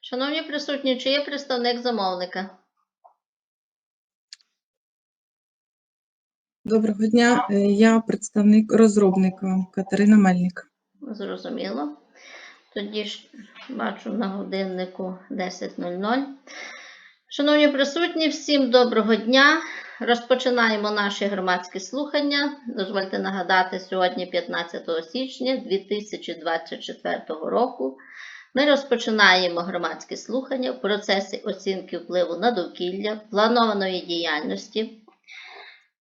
Шановні присутні, чи є представник замовника? Доброго дня. Е, Я представник розробника Катерина Мельник. Зрозуміло. Тоді ж бачу на годиннику 10.00. Шановні присутні, всім доброго дня. Розпочинаємо наші громадські слухання. Дозвольте нагадати, сьогодні 15 січня 2024 року. Ми розпочинаємо громадські слухання в процесі оцінки впливу на довкілля, планованої діяльності,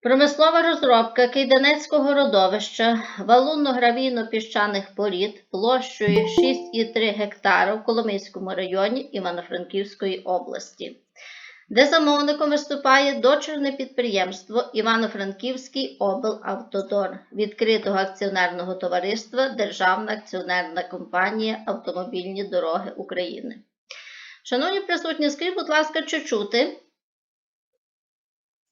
Промислова розробка Кейданецького родовища валунно-гравійно-піщаних порід площею 6,3 гектара в Коломийському районі Івано-Франківської області, де замовником виступає дочірне підприємство Івано-Франківський облавтодор відкритого акціонерного товариства Державна акціонерна компанія Автомобільні дороги України. Шановні присутні, скажіть, будь ласка, чи чути?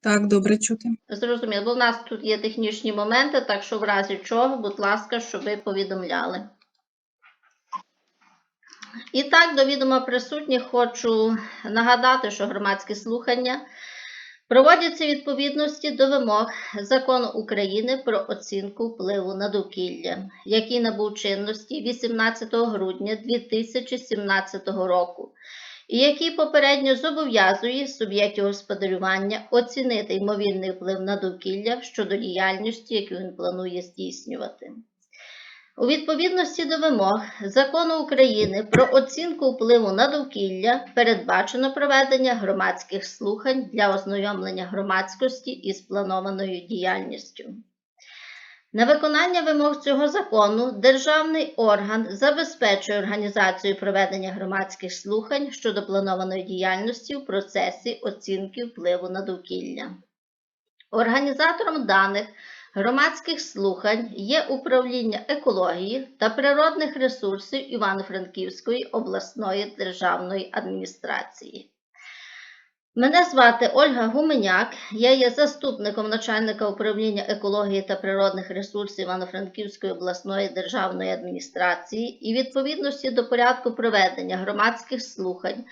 Так, добре чути. Зрозуміло, бо в нас тут є технічні моменти, так що в разі чого, будь ласка, щоб ви повідомляли. І так, до відома присутніх хочу нагадати, що громадські слухання проводяться відповідності до вимог Закону України про оцінку впливу на довкілля, який набув чинності 18 грудня 2017 року і який попередньо зобов'язує суб'єктів господарювання оцінити ймовірний вплив на довкілля щодо діяльності, яку він планує здійснювати. У відповідності до вимог Закону України про оцінку впливу на довкілля передбачено проведення громадських слухань для ознайомлення громадськості із планованою діяльністю. На виконання вимог цього закону державний орган забезпечує організацію проведення громадських слухань щодо планованої діяльності в процесі оцінки впливу на довкілля. Організатором даних громадських слухань є управління екології та природних ресурсів Івано-Франківської обласної державної адміністрації. Мене звати Ольга Гуменяк, я є заступником начальника управління екології та природних ресурсів Івано-Франківської обласної державної адміністрації і відповідності до порядку проведення громадських слухань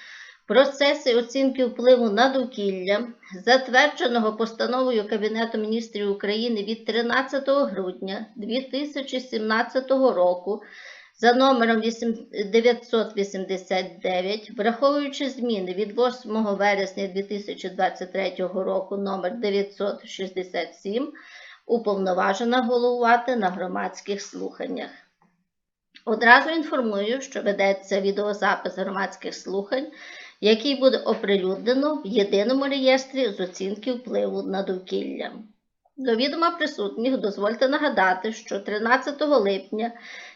в процесі оцінки впливу на довкілля, затвердженого постановою Кабінету міністрів України від 13 грудня 2017 року за номером 989, враховуючи зміни від 8 вересня 2023 року номер 967, уповноважена головувати на громадських слуханнях. Одразу інформую, що ведеться відеозапис громадських слухань, який буде оприлюднено в єдиному реєстрі з оцінки впливу на довкілля. До відома присутніх дозвольте нагадати, що 13 липня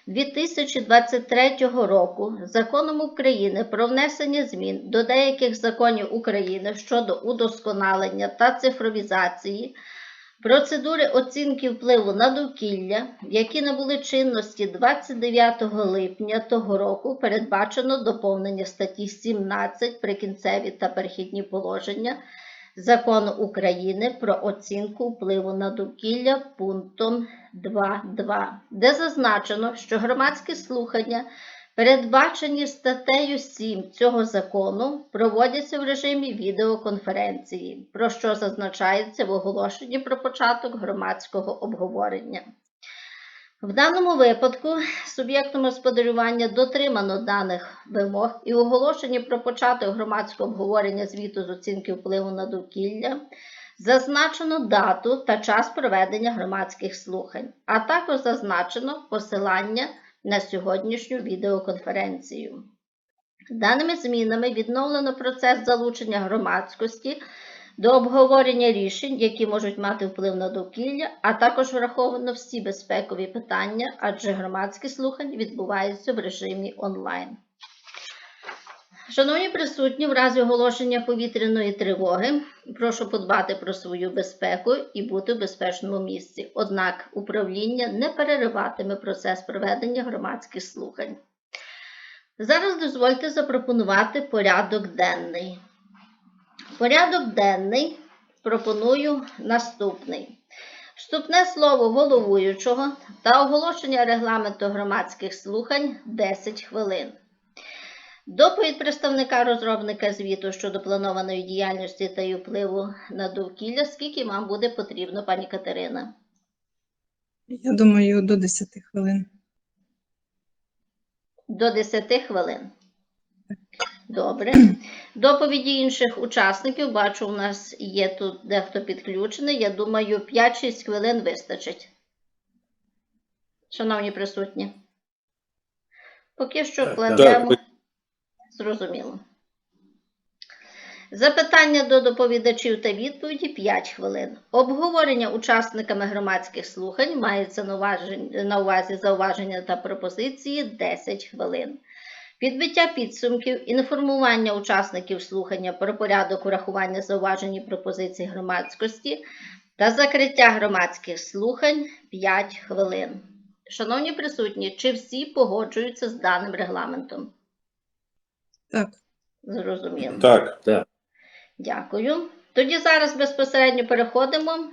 2023 року Законом України про внесення змін до деяких законів України щодо удосконалення та цифровізації процедури оцінки впливу на довкілля, які набули чинності 29 липня того року, передбачено доповнення статті 17 прикінцеві та перехідні положення Закону України про оцінку впливу на довкілля пунктом 2.2, де зазначено, що громадські слухання, передбачені статтею 7 цього закону, проводяться в режимі відеоконференції, про що зазначається в оголошенні про початок громадського обговорення. В даному випадку суб'єктом господарювання дотримано даних вимог і в оголошенні про початок громадського обговорення звіту з оцінки впливу на довкілля зазначено дату та час проведення громадських слухань, а також зазначено посилання на сьогоднішню відеоконференцію. Даними змінами відновлено процес залучення громадськості до обговорення рішень, які можуть мати вплив на довкілля, а також враховано всі безпекові питання, адже громадські слухання відбуваються в режимі онлайн. Шановні присутні, в разі оголошення повітряної тривоги, прошу подбати про свою безпеку і бути в безпечному місці. Однак управління не перериватиме процес проведення громадських слухань. Зараз дозвольте запропонувати порядок денний. Порядок денний пропоную наступний. Вступне слово головуючого та оголошення регламенту громадських слухань 10 хвилин. Доповідь представника розробника звіту щодо планованої діяльності та її впливу на довкілля, скільки вам буде потрібно, пані Катерина? Я думаю, до 10 хвилин. До 10 хвилин. Добре. Доповіді інших учасників, бачу, у нас є тут дехто підключений. Я думаю, 5-6 хвилин вистачить. Шановні присутні. Поки що кладемо. Зрозуміло. Запитання до доповідачів та відповіді 5 хвилин. Обговорення учасниками громадських слухань мається на увазі зауваження та пропозиції 10 хвилин. Підбиття підсумків, інформування учасників слухання про порядок урахування зауважень і пропозицій громадськості та закриття громадських слухань 5 хвилин. Шановні присутні, чи всі погоджуються з даним регламентом? Так, Зрозуміло. Так, так. Дякую. Тоді зараз безпосередньо переходимо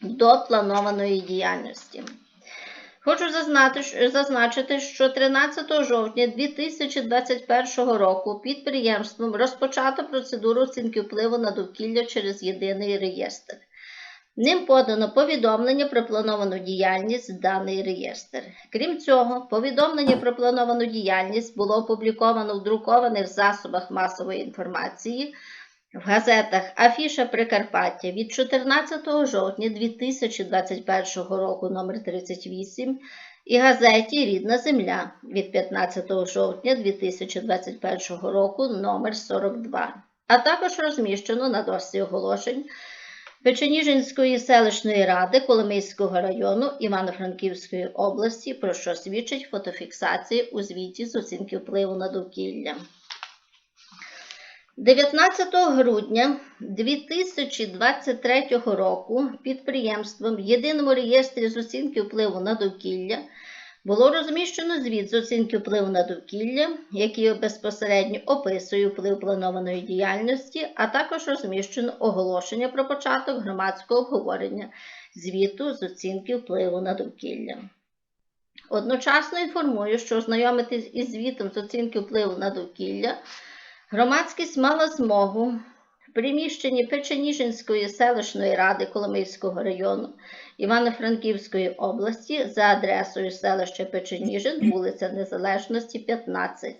до планованої діяльності. Хочу зазначити, що 13 жовтня 2021 року підприємством розпочато процедуру оцінки впливу на довкілля через єдиний реєстр. Ним подано повідомлення про плановану діяльність в даний реєстр. Крім цього, повідомлення про плановану діяльність було опубліковано в друкованих засобах масової інформації в газетах Афіша Прикарпаття від 14 жовтня 2021 року номер 38 і газеті Рідна Земля від 15 жовтня 2021 року номер 42, а також розміщено на дошці оголошень Печеніжинської селищної ради Коломийського району Івано-Франківської області, про що свідчить фотофіксація у звіті з оцінки впливу на довкілля. 19 грудня 2023 року підприємством в єдиному реєстрі з оцінки впливу на довкілля було розміщено звіт з оцінки впливу на довкілля, який безпосередньо описує вплив планованої діяльності, а також розміщено оголошення про початок громадського обговорення звіту з оцінки впливу на довкілля. Одночасно інформую, що ознайомитись із звітом з оцінки впливу на довкілля Громадськість мала змогу в приміщенні Печеніжинської селищної ради Коломийського району Івано-Франківської області за адресою селища Печеніжин, вулиця Незалежності, 15.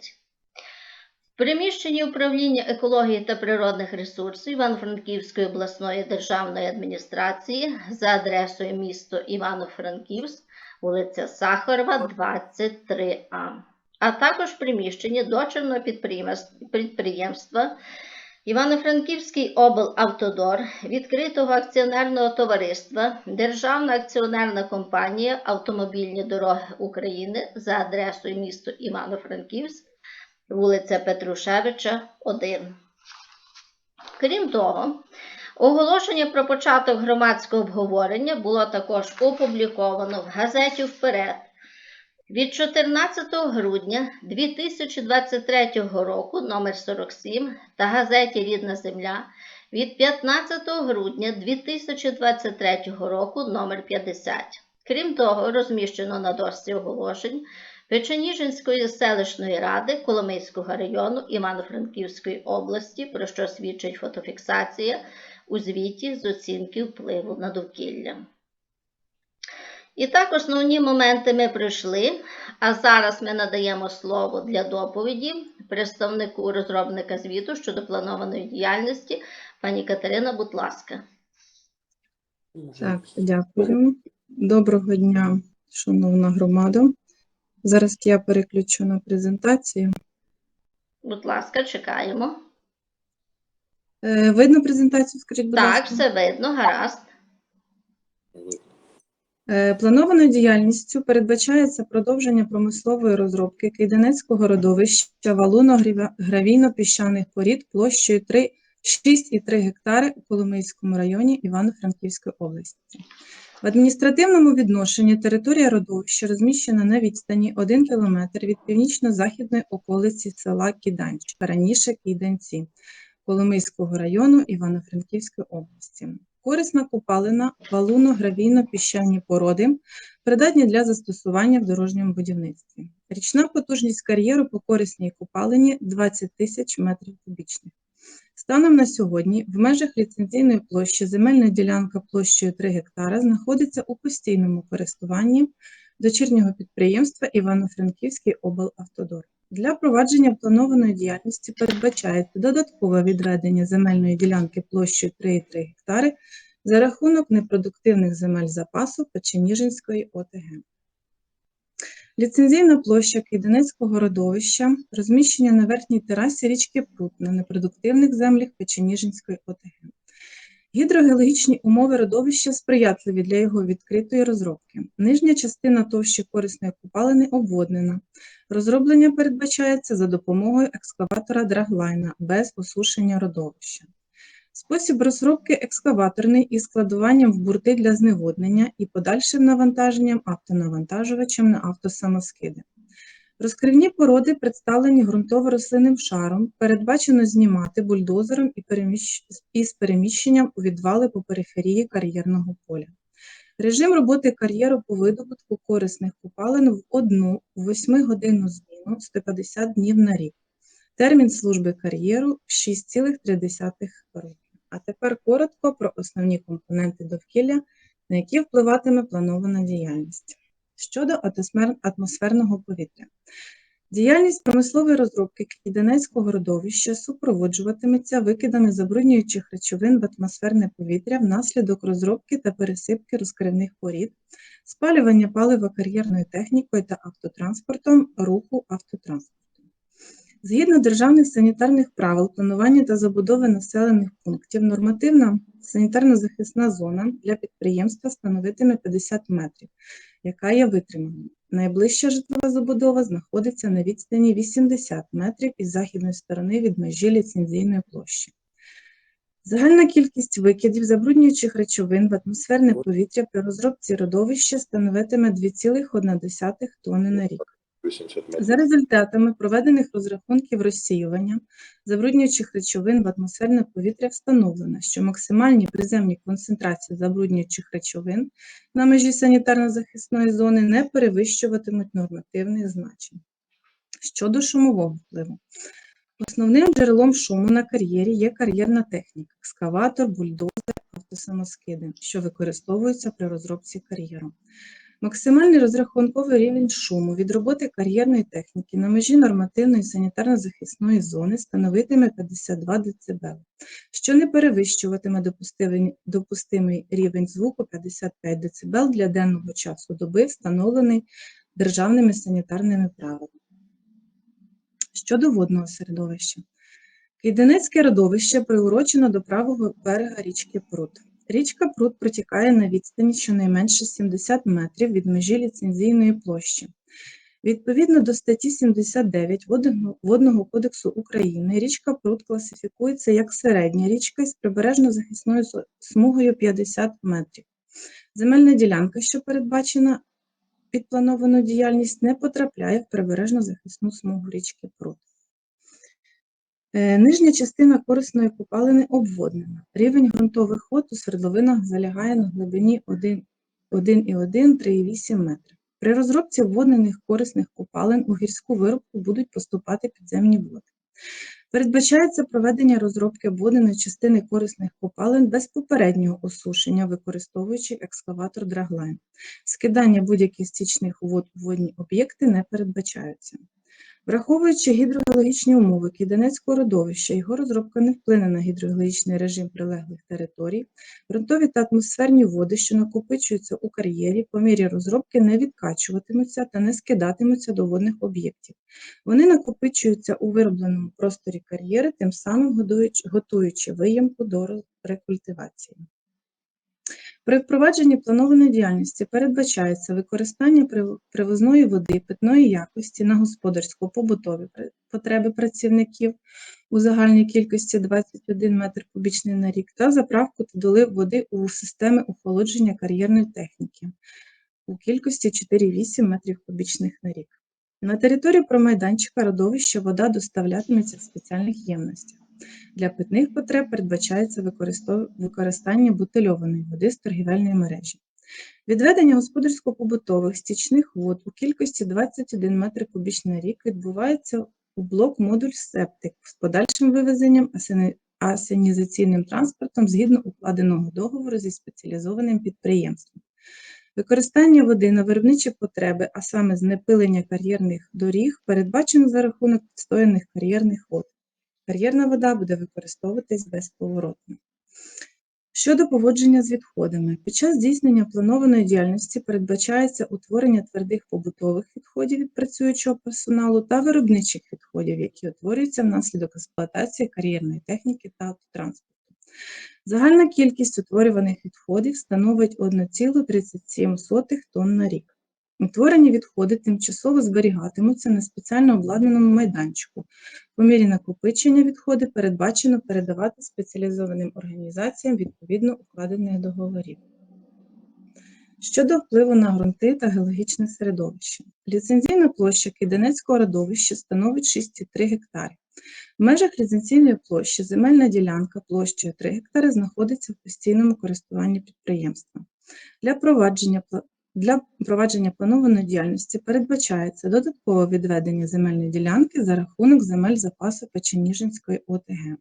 В приміщенні управління екології та природних ресурсів Івано-Франківської обласної державної адміністрації за адресою місто Івано-Франківськ, вулиця Сахарова, 23А а також приміщення дочерного підприємства Івано-Франківський облавтодор, відкритого акціонерного товариства, Державна акціонерна компанія Автомобільні дороги України за адресою місто Івано-Франківськ, вулиця Петрушевича, 1. Крім того, оголошення про початок громадського обговорення було також опубліковано в газеті Вперед від 14 грудня 2023 року номер 47 та газеті Рідна Земля від 15 грудня 2023 року номер 50. Крім того, розміщено на дошці оголошень Печеніжинської селищної ради Коломийського району Івано-Франківської області, про що свідчить фотофіксація у звіті з оцінки впливу на довкілля. І так, основні моменти ми пройшли, а зараз ми надаємо слово для доповіді представнику розробника звіту щодо планованої діяльності. Пані Катерина, будь ласка. так, дякую. Доброго дня, шановна громада. Зараз я переключу на презентацію. Будь ласка, чекаємо. Е, Видно презентацію, скажіть, будь Так, ласка? все видно, гаразд. Е, Планованою діяльністю передбачається продовження промислової розробки Кайданецького родовища валуно-гравійно-піщаних порід площею 3 6,3 гектари у Коломийському районі Івано-Франківської області. В адміністративному відношенні територія родовища розміщена на відстані 1 км від північно-західної околиці села Кіданчика, раніше Кійданці, Коломийського району Івано-Франківської області. Корисна копалина, валуно-гравійно-піщані породи, придатні для застосування в дорожньому будівництві. Річна потужність кар'єру по корисній копалині 20 тисяч метрів кубічних. Станом на сьогодні в межах ліцензійної площі земельна ділянка площею 3 гектара знаходиться у постійному користуванні дочірнього підприємства Івано-Франківський облавтодор. Для провадження планованої діяльності передбачається додаткове відведення земельної ділянки площею 3,3 гектари за рахунок непродуктивних земель запасу Печеніжинської ОТГ. Ліцензійна площа Кайданецького родовища розміщення на верхній терасі річки Прут на непродуктивних землях Печеніжинської ОТГ. Гідрогеологічні умови родовища сприятливі для його відкритої розробки. Нижня частина товщі корисної купалини обводнена. Розроблення передбачається за допомогою екскаватора драглайна без осушення родовища. Спосіб розробки екскаваторний із складуванням в бурти для зневоднення і подальшим навантаженням автонавантажувачем на автосамоскиди. Розкривні породи представлені ґрунтово-рослинним шаром, передбачено знімати бульдозером і переміщ... із переміщенням у відвали по периферії кар'єрного поля. Режим роботи кар'єру по видобутку корисних купалин в одну 8-годинну зміну 150 днів на рік. Термін служби кар'єру 6,3 роки. А тепер коротко про основні компоненти довкілля, на які впливатиме планована діяльність. Щодо атмосферного повітря. Діяльність промислової розробки Кіденецького родовища супроводжуватиметься викидами забруднюючих речовин в атмосферне повітря внаслідок розробки та пересипки розкривних порід, спалювання палива кар'єрною технікою та автотранспортом, руху автотранспорту. Згідно державних санітарних правил планування та забудови населених пунктів, нормативна санітарно-захисна зона для підприємства становитиме 50 метрів, яка є витриманою. Найближча житлова забудова знаходиться на відстані 80 метрів із західної сторони від межі ліцензійної площі. Загальна кількість викидів забруднюючих речовин в атмосферне повітря при розробці родовища становитиме 2,1 тонни на рік. 80 метрів. За результатами проведених розрахунків розсіювання забруднюючих речовин в атмосферне повітря встановлено, що максимальні приземні концентрації забруднюючих речовин на межі санітарно-захисної зони не перевищуватимуть нормативних значень. Щодо шумового впливу. Основним джерелом шуму на кар'єрі є кар'єрна техніка, екскаватор, бульдозер, автосамоскиди, що використовуються при розробці кар'єру. Максимальний розрахунковий рівень шуму від роботи кар'єрної техніки на межі нормативної санітарно-захисної зони становитиме 52 дБ, що не перевищуватиме допустимий, допустимий рівень звуку 55 дБ для денного часу доби, встановлений державними санітарними правилами. Щодо водного середовища. Кайданецьке родовище приурочено до правого берега річки Прут. Річка Прут протікає на відстані щонайменше 70 метрів від межі ліцензійної площі. Відповідно до статті 79 Водного- кодексу України, річка Прут класифікується як середня річка із прибережно-захисною смугою 50 метрів. Земельна ділянка, що передбачена під плановану діяльність, не потрапляє в прибережно-захисну смугу річки Прут. Е, Нижня частина корисної копалини обводнена. Рівень ґрунтових вод у свердловинах залягає на глибині 1,1-3,8 метрів. При розробці обводнених корисних копалин у гірську виробку будуть поступати підземні води. Передбачається проведення розробки обводеної частини корисних копалин без попереднього осушення, використовуючи екскаватор Драглайн. Скидання будь-яких стічних вод у водні об'єкти не передбачаються. Враховуючи гідрогеологічні умови Кіденецького родовища, його розробка не вплине на гідрогеологічний режим прилеглих територій. Ґрунтові та атмосферні води, що накопичуються у кар'єрі, по мірі розробки не відкачуватимуться та не скидатимуться до водних об'єктів. Вони накопичуються у виробленому просторі кар'єри, тим самим готуючи виємку до рекультивації. При впровадженні планованої діяльності передбачається використання привозної води питної якості на господарсько-побутові потреби працівників у загальній кількості 21 метр кубічний на рік та заправку та долив води у системи охолодження кар'єрної техніки у кількості 4,8 метрів кубічних на рік. На територію промайданчика родовища вода доставлятиметься в спеціальних ємностях. Для питних потреб передбачається використання бутильованої води з торгівельної мережі. Відведення господарсько-побутових стічних вод у кількості 21 метр кубічний на рік відбувається у блок-модуль септик з подальшим вивезенням асенізаційним транспортом згідно укладеного договору зі спеціалізованим підприємством. Використання води на виробничі потреби, а саме знепилення кар'єрних доріг, передбачено за рахунок відстояних кар'єрних вод. Кар'єрна вода буде використовуватись безповоротно. Щодо поводження з відходами, під час здійснення планованої діяльності передбачається утворення твердих побутових відходів від працюючого персоналу та виробничих відходів, які утворюються внаслідок експлуатації кар'єрної техніки та автотранспорту. Загальна кількість утворюваних відходів становить 1,37 тонн на рік. Утворені відходи тимчасово зберігатимуться на спеціально обладнаному майданчику. По мірі накопичення відходи передбачено передавати спеціалізованим організаціям відповідно укладених договорів. Щодо впливу на ґрунти та геологічне середовище. Ліцензійна площа Киденецького родовища становить 6,3 гектари. В межах ліцензійної площі земельна ділянка площею 3 гектари знаходиться в постійному користуванні підприємства. Для провадження для провадження планованої діяльності передбачається додаткове відведення земельної ділянки за рахунок земель запасу Печеніжинської ОТГ.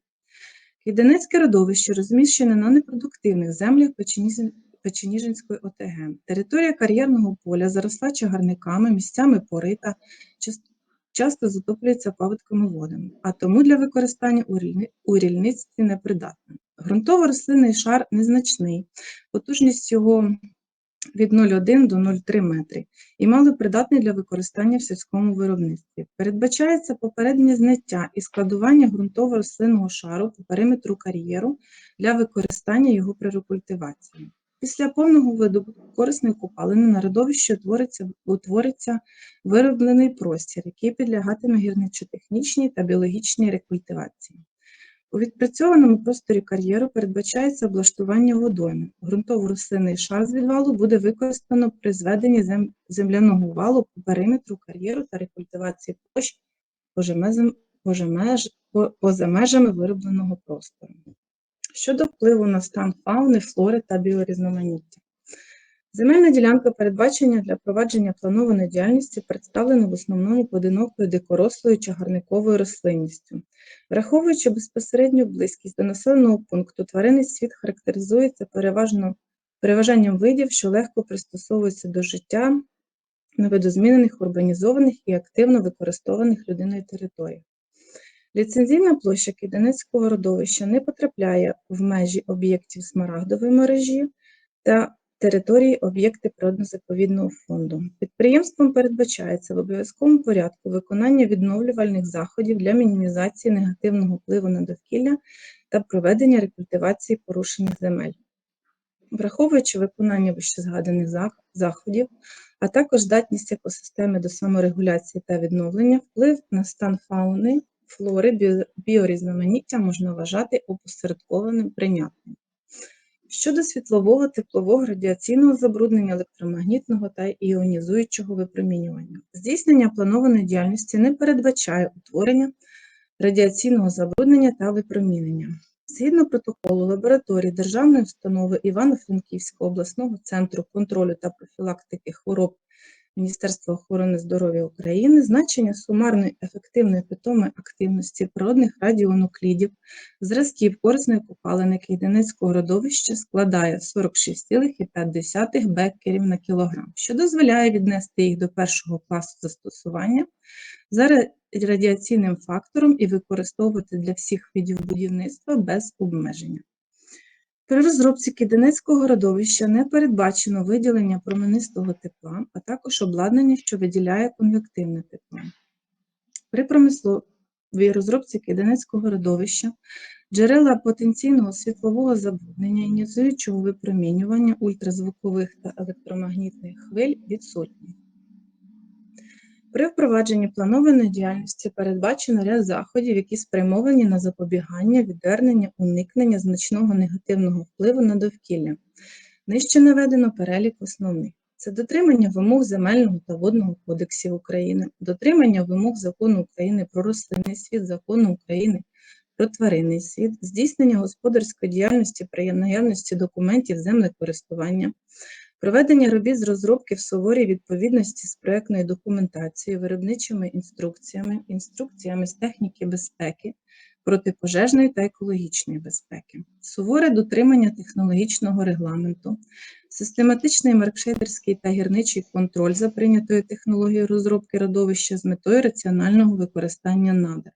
Єдинецьке родовище розміщене на непродуктивних землях Печеніжинської ОТГ. Територія кар'єрного поля заросла чагарниками, місцями порита, част- часто затоплюється паводковими водами, а тому для використання у рільництві непридатна. Ґрунтово-рослинний шар незначний, потужність його від 0,1 до 0,3 метри і малопридатний для використання в сільському виробництві. Передбачається попереднє зняття і складування ґрунтово-рослинного шару по периметру кар'єру для використання його при рекультивації. Після повного видобутку корисної копалини на родовищі утвориться, утвориться вироблений простір, який підлягатиме гірничотехнічній та біологічній рекультивації. У відпрацьованому просторі кар'єру передбачається облаштування водойми. Грунтово-рослинний шар з відвалу буде використано при зведенні зем- земляного валу по периметру кар'єру та рекультивації площ поза межами виробленого простору. Щодо впливу на стан фауни, флори та біорізноманіття. Земельна ділянка передбачення для провадження планованої діяльності представлена в основному поодинокою дикорослою чагарниковою рослинністю. Враховуючи безпосередню близькість до населеного пункту, тваринний світ характеризується переважно переважанням видів, що легко пристосовуються до життя на видозмінених, урбанізованих і активно використованих людиною територіях. Ліцензійна площа Киденецького родовища не потрапляє в межі об'єктів смарагдової мережі та території об'єкти природно-заповідного фонду. Підприємством передбачається в обов'язковому порядку виконання відновлювальних заходів для мінімізації негативного впливу на довкілля та проведення рекультивації порушених земель. Враховуючи виконання вищезгаданих заходів, а також здатність екосистеми до саморегуляції та відновлення, вплив на стан фауни, флори, біо- біорізноманіття можна вважати опосередкованим прийнятним. Щодо світлового, теплового, радіаційного забруднення, електромагнітного та іонізуючого випромінювання. Здійснення планованої діяльності не передбачає утворення радіаційного забруднення та випромінення. Згідно протоколу лабораторії Державної установи Івано-Франківського обласного центру контролю та профілактики хвороб Міністерства охорони здоров'я України, значення сумарної ефективної питомої активності природних радіонуклідів зразків корисної копалини Кейденецького родовища складає 46,5 беккерів на кілограм, що дозволяє віднести їх до першого класу застосування за радіаційним фактором і використовувати для всіх видів будівництва без обмеження. При розробці Киденецького родовища не передбачено виділення променистого тепла, а також обладнання, що виділяє конвективне тепло. При промисловій розробці Киденецького родовища джерела потенційного світлового забруднення, іонізуючого випромінювання ультразвукових та електромагнітних хвиль відсутні. При впровадженні планованої діяльності передбачено ряд заходів, які спрямовані на запобігання, відвернення, уникнення значного негативного впливу на довкілля. Нижче наведено перелік основних. Це дотримання вимог Земельного та Водного кодексів України, дотримання вимог Закону України про рослинний світ, Закону України про тваринний світ, здійснення господарської діяльності при наявності документів землекористування, проведення робіт з розробки в суворій відповідності з проектною документацією, виробничими інструкціями, інструкціями з техніки безпеки, протипожежної та екологічної безпеки, суворе дотримання технологічного регламенту, систематичний маркшейдерський та гірничий контроль за прийнятою технологією розробки родовища з метою раціонального використання надр,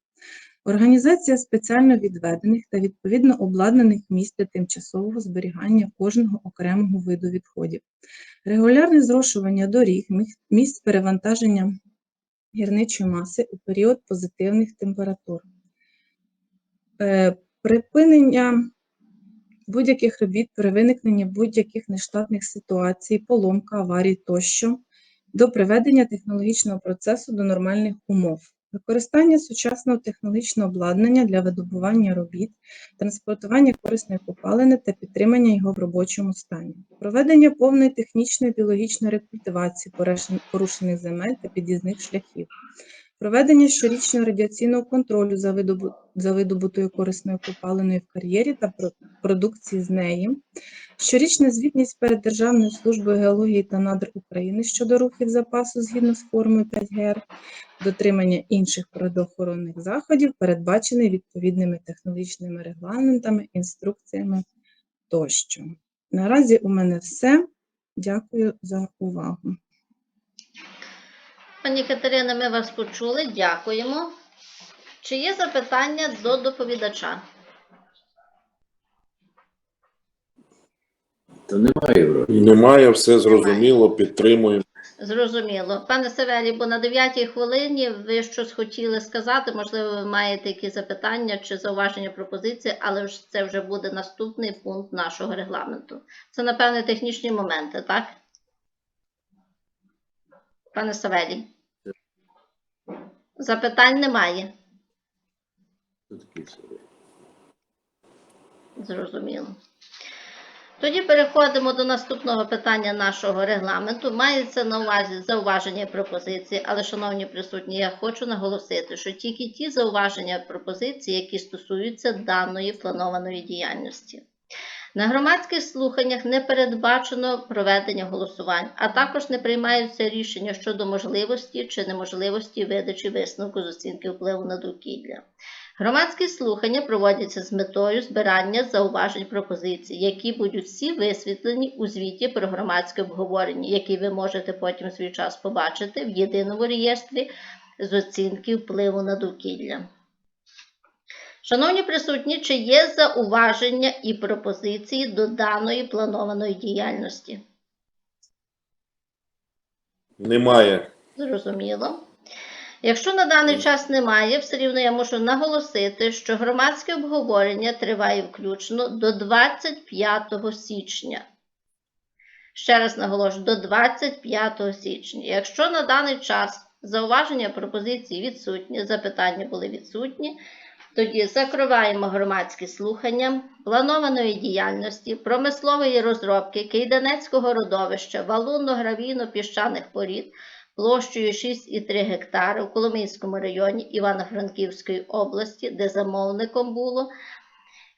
організація спеціально відведених та відповідно обладнаних місць для тимчасового зберігання кожного окремого виду відходів, регулярне зрошування доріг, місць перевантаження гірничої маси у період позитивних температур, Е, припинення будь-яких робіт при виникненні будь-яких нештатних ситуацій, поломка, аварій тощо, до приведення технологічного процесу до нормальних умов, використання сучасного технологічного обладнання для видобування робіт, транспортування корисної копалини та підтримання його в робочому стані, проведення повної технічної біологічної рекультивації порушених земель та під'їзних шляхів, проведення щорічного радіаційного контролю за, видобу... за видобутою корисною копалиною в кар'єрі та продукції з неї, щорічна звітність перед Державною службою геології та надр України щодо рухів запасу згідно з формою 5 ГР, дотримання інших природоохоронних заходів, передбачених відповідними технологічними регламентами, інструкціями тощо. Наразі у мене все. Дякую за увагу. Пані Катерина, ми вас почули. Дякуємо. Чи є запитання до доповідача? Та немає вроді. Немає, все зрозуміло, підтримуємо. Зрозуміло. Пане Савелі, бо на 9 хвилині ви щось хотіли сказати, можливо, ви маєте якісь запитання чи зауваження пропозиції, але це вже буде наступний пункт нашого регламенту. Це, напевне, технічні моменти, так? Пане Савелі. Запитань немає. Зрозуміло. Тоді переходимо до наступного питання нашого регламенту. Мається на увазі зауваження і пропозиції, але, шановні присутні, я хочу наголосити, що тільки ті зауваження і пропозиції, які стосуються даної планованої діяльності. На громадських слуханнях не передбачено проведення голосувань, а також не приймаються рішення щодо можливості чи неможливості видачі висновку з оцінки впливу на довкілля. Громадські слухання проводяться з метою збирання зауважень пропозицій, які будуть всі висвітлені у звіті про громадське обговорення, який ви можете потім свій час побачити в єдиному реєстрі з оцінки впливу на довкілля. Шановні присутні, чи є зауваження і пропозиції до даної планованої діяльності? Немає. Зрозуміло. Якщо на даний час немає, все рівно я можу наголосити, що громадське обговорення триває включно до 25 січня. Ще раз наголошую, до 25 січня. Якщо на даний час зауваження пропозиції відсутні, запитання були відсутні, тоді закриваємо громадські слухання планованої діяльності, промислової розробки Кейданецького родовища, валунно-гравійно-піщаних порід площею 6,3 гектари у Коломийському районі Івано-Франківської області, де замовником було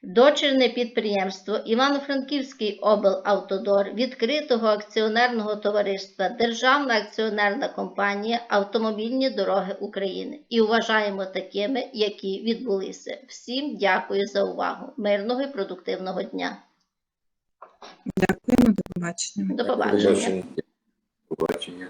дочірне підприємство Івано-Франківський облавтодор відкритого акціонерного товариства Державна акціонерна компанія Автомобільні дороги України і вважаємо такими, які відбулися. Всім дякую за увагу. Мирного і продуктивного дня. Дякуємо, до побачення. До побачення. Побачення. Побачення.